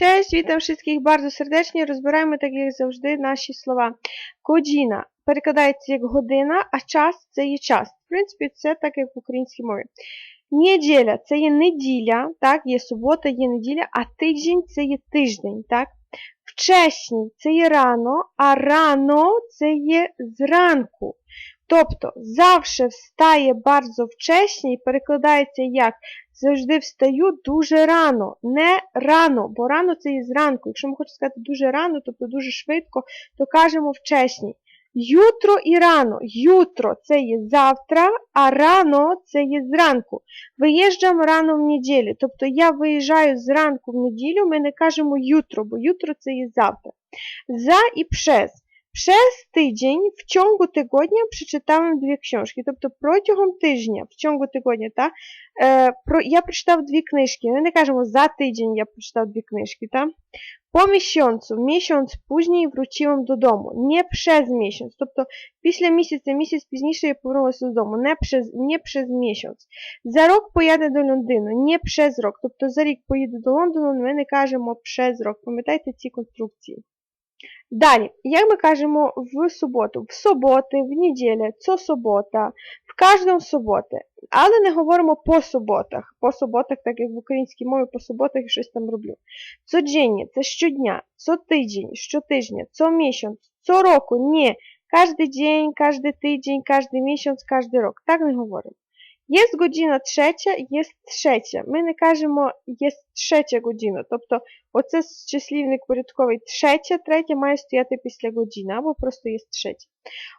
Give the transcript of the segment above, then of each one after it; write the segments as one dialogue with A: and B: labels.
A: Cześć, witam wszystkich bardzo serdecznie. Розбираємо, так як завжди, наші слова. Година перекладається як година, а час це є час. В принципі, це так, як в українській мові. Неділя це є неділя, так, є субота, є неділя, а тиждень це є тиждень. так. Вчесні це є рано, а рано це є зранку. Тобто завше встає bardzo вчесні перекладається як завжди встаю дуже рано. Не рано, бо рано це і зранку. Якщо ми хочемо сказати дуже рано, тобто дуже швидко, то кажемо вчесні. Ютро і рано. Ютро це є завтра, а рано це є зранку. Виїжджам рано в неділю. Тобто я виїжджаю зранку в неділю, ми не кажемо ютро, бо ютро це є завтра. За і przez. Przez tydzień w ciągu tygodnia przeczytałem dwie książki. Тобто протягом тижня, в ciągu tygodnia, та, е, про, я прочитав дві книжки. Ми не кажемо за тиждень я прочитав дві книжки. Та? По місяцю, місяць później вручив додому. Не przez місяць. Тобто після місяця, місяць пізніше я повернулася додому. Не przez, не przez місяць. За рок поїде до Лондону. Не przez рок. Тобто за рік поїде до Лондону, ми не кажемо przez рок. Пам'ятайте ці конструкції. Далі, як ми кажемо в суботу, в суботи, в неділю, це субота, в кожному суботи. Але не говоримо по суботах. По суботах, так як в українській мові по суботах я щось там роблю. Codziennie – це щодня, co тиждень, щотижня, co місяць, co року, ні. Кожен день, кожен тиждень, кожен місяць, кожен рок. Так не говоримо. Є година третя, є третя. Ми не кажемо є третя година. Тобто оце числівник порядковий третя, третя має стояти після години, або просто є третя.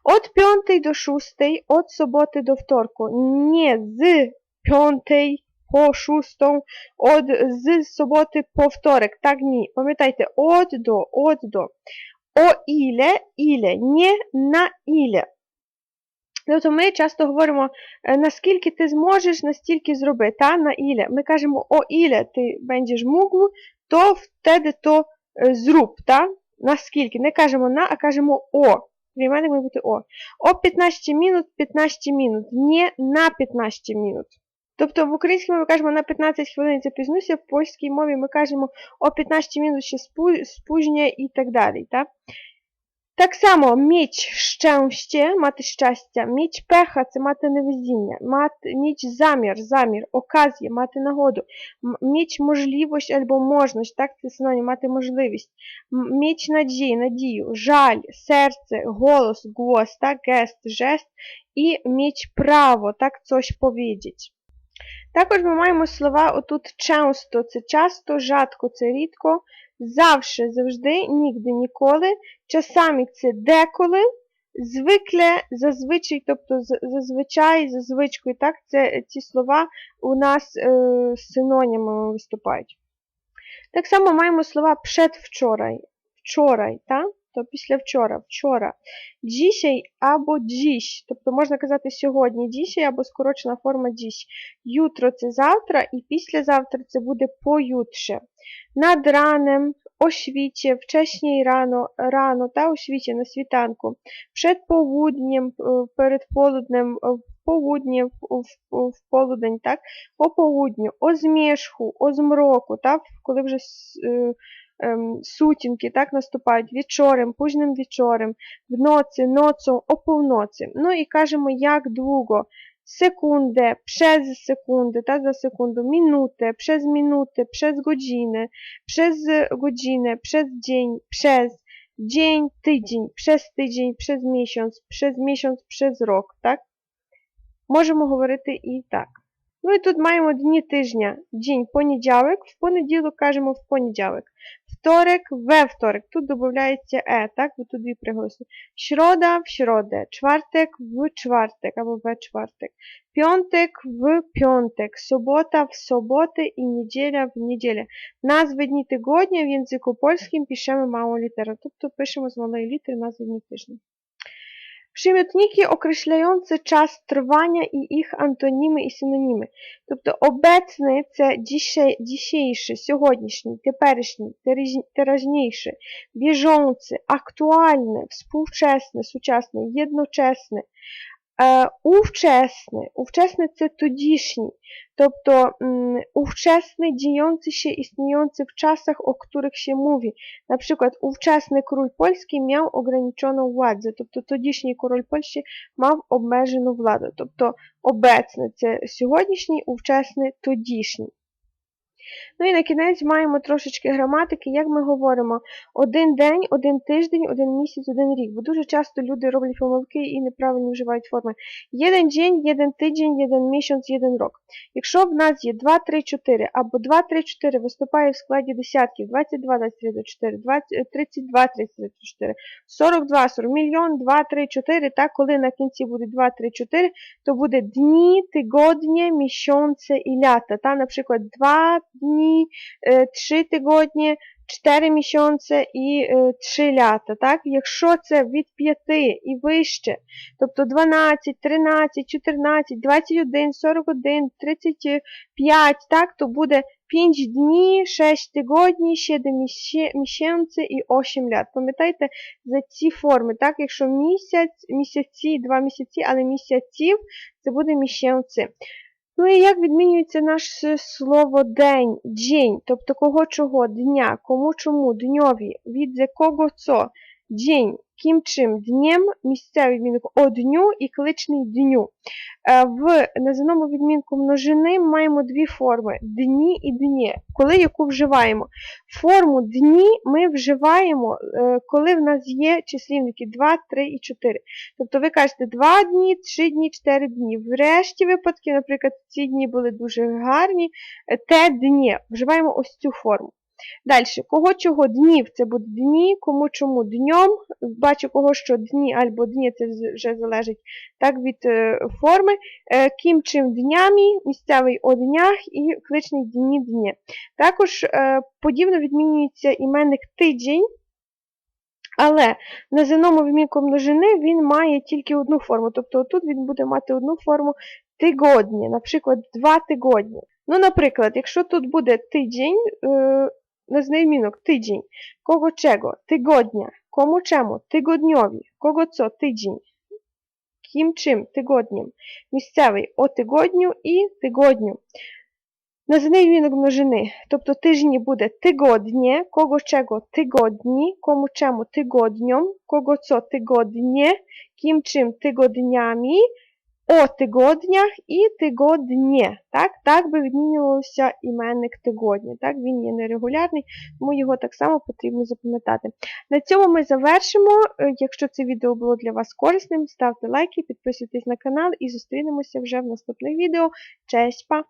A: От п'ятої до шостої, от суботи до вторку. Не з п'ятої по шосту, от з суботи по вторик. Так ні. Пам'ятайте, от до, от до. О іле, іле, не на іле. Тобто ми часто говоримо, наскільки ти зможеш, настільки зроби, та, на іле. Ми кажемо, о іле ти будеш mógł, то втеди то зруб, та, наскільки. Не кажемо на, а кажемо о. Прийменник має бути о. О 15 минут, 15 минут, не на 15 минут. Тобто в українській мові ми кажемо на 15 хвилин запізнуся, в польській мові ми кажемо о 15 минут ще спужня і так далі. Та? Так само mieć szczęście, мати щастя, mieć pecha – це мати невезіння, мати, mieć zamiar, замір, оказія, мати нагоду, mieć можливість або можність, так, це синонім, мати можливість, mieć надію, надію, жаль, серце, голос, głos, так, гест, жест і mieć право, так, coś powiedzieć. Також ми маємо слова отут часто, це часто, жадко, це рідко, завше, завжди, нігде, ніколи, часами це деколи, звикле, зазвичай, тобто зазвичай, за звичкою, так, це ці слова у нас е, синонімами виступають. Так само маємо слова предвчорай, вчорай, так? То після вчора, вчора. Dzisiaj або dziś, тобто можна казати сьогодні dzisiaj або скорочена форма dziś. Jutro це завтра і післязавтра це буде поютрze. Над ранем, о świcie, wcześniej rano, rano, та о świcie, на світанку. Przed południem, перед полуднем, в полудні, в, полудень, так? По полудню, о змішху, о змроку, так? коли вже ем, сутінки так наступають вечорем, późnym вечорем, в ноці, нocą, о повноці. Ну і кажемо, як довго. Секунди, przez секунди, та за секунду, минути, przez minuty, przez godziny, przez godzinę, przez dzień, przez dzień, tydzień, przez tydzień, przez miesiąc, przez miesiąc, przez rok, так? Можемо говорити і так. Ну і тут маємо дні тижня. День понеділок, в понеділок кажемо в понеділок. Вторик, ве вторик. Тут додається е, так? Бо тут дві приголосні. Środa в środę. Чвартик в чвартик або в чвартик. Пьонтик в пьонтик, Субота в соботи і неділя в неділя. Назви дні тигодня в язику польським пишемо малу літеру. Тобто пишемо з малої літери назви дні тижня. Przymiotniki określające czas trwania i ich антоніми і синонімы. Тобто обecny – це dzisiejszy, сьогоднішній, теперішній, теражніший, bieżący, aktualny, współczesne, сучасний, jednoczesny. Е, Увчесне. Увчесне це тодішній. Тобто м, увчесне dziejący się, istniejący w czasach, o których się mówi. Na przykład ówczesny król polski miał ograniczoną władzę, тобто тодішній король Польщі мав обмежену владу. Тобто обецне це сьогоднішній, увчесне тодішній. Ну і на кінець маємо трошечки граматики, як ми говоримо, один день, один тиждень, один місяць, один рік. Бо дуже часто люди роблять помилки і неправильно вживають форми. Єден день, єден тиждень, єден місяць, єден рок. Якщо в нас є 2, 3, 4 або 2, 3, 4 виступає в складі десятків 22, 23, 24, 20, 32, 33, 4, 42, 40, мільйон, 2, 3, 4, так, коли на кінці буде 2, 3, 4, то буде дні, тигодні, місяці і лята. Та, наприклад, 2 дні, 3 тижні, 4 місяці і 3 лята. Так? Якщо це від 5 і вище, тобто 12, 13, 14, 21, 41, 35, так, то буде 5 днів, 6 тижнів, 7 місяці і 8 лят. Пам'ятайте за ці форми, так, якщо місяць, місяці, 2 місяці, але місяців, це буде місяці. Ну і як відмінюється наше слово день, день, тобто кого чого, дня, кому чому, дньові, від якого кого цо, день, ким чим, днем, місцевий відмінок о дню і кличний дню. Е, В називному відмінку множини маємо дві форми дні і дні, коли яку вживаємо. Форму дні ми вживаємо, е, коли в нас є числівники 2, 3 і 4. Тобто ви кажете 2 дні, 3 дні, 4 дні. В решті випадків, наприклад, ці дні були дуже гарні, е, те дні. Вживаємо ось цю форму. Далі, кого чого днів це буде дні, кому чому днем. Бачу, кого що дні або дні, це вже залежить так від е, форми. Е, ким чим днями, місцевий о днях і кличний дні дні. Також е, подібно відмінюється іменник тиждень. Але на зеному відмінку множини він має тільки одну форму. Тобто тут він буде мати одну форму тигодні, наприклад, два тигодні. Ну, наприклад, якщо тут буде тиждень, на знаймінок тиждень, кого чого, тигодня, кому чому, тигодньові, кого цо, тиждень, ким чим, тигоднім, місцевий о тигодню і тигодню. На знаймінок множини, тобто тижні буде тигоднє, кого чого, тигодні, кому чому, тигодньом, кого цо, тигоднє, ким чим, тигоднями, о тигоднях і тигоднє. Так так би відмінювався іменник тигодні. Так, Він є нерегулярний, тому його так само потрібно запам'ятати. На цьому ми завершимо. Е, якщо це відео було для вас корисним, ставте лайки, підписуйтесь на канал і зустрінемося вже в наступних відео. Честь, па!